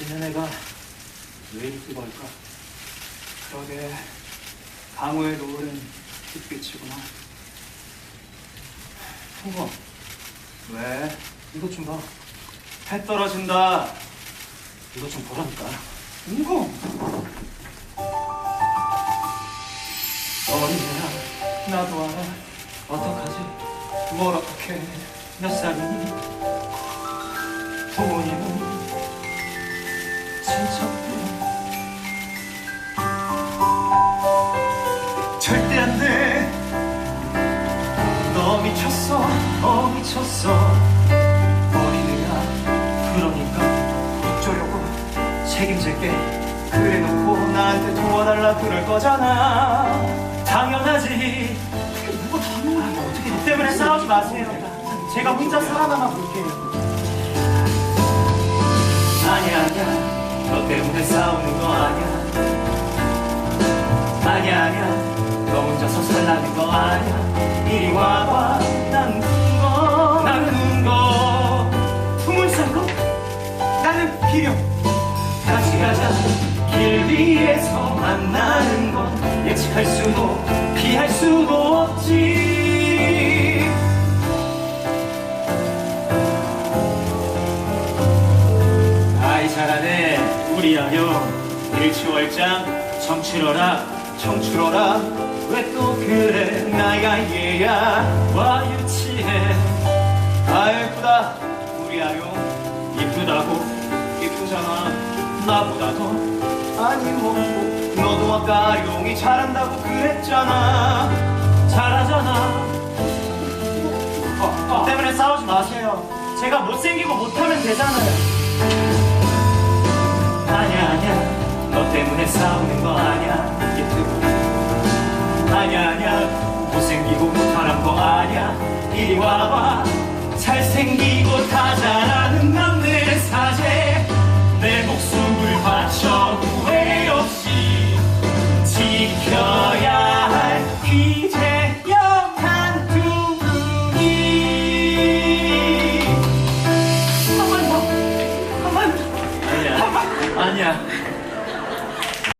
지는 애가 왜 이렇게 걸까? 그러게 강호의 노을은 빛빛이구나. 형거 왜? 이것 좀 봐. 해 떨어진다. 이것 좀 보라니까. 이거. 어린애야, 나도 알아. 어떡하지? 뭘 어떡해? 몇 살이니? 부모님 너 미쳤어, 어 미쳤어. 어린애야, 그러니까 어쩌려고 책임질게. 그래놓고 나한테 도와달라 그럴 거잖아. 당연하지. 그게 뭐가 당연해? 어떻게 너 때문에 싸우지 마세요. 제가 혼자 살아남아 볼게요. 아니야 아니야 너 때문에 싸우는 거 아니야 아니야 아니야 너 살라는 거 아니야? 이리 와봐. 나는 운거 나는 품을 쌓고 나는 필요. 같이 가자. 길 위에서 만나는 건 예측할 수도 피할 수도 없지. 아이 잘하네. 우리 아영 일치월장. 청출어라. 청출어라 왜또 그래? 나야 얘야. 와 유치해. 아 예쁘다. 우리 아영 이쁘다고 이쁘잖아. 나보다도. 아니 뭐 너도 아까 아용이 잘한다고 그랬잖아. 잘하잖아. 어, 어, 때문에 싸우지 마세요. 제가 못생기고 못하면 되잖아요 이리 와봐. 잘생기고 다 잘하는 남들의 사제. 내 목숨을 바쳐 후회 없이 지켜야 할 이재영 한두 분이. 한번 더. 한번. 아니야. 아니야.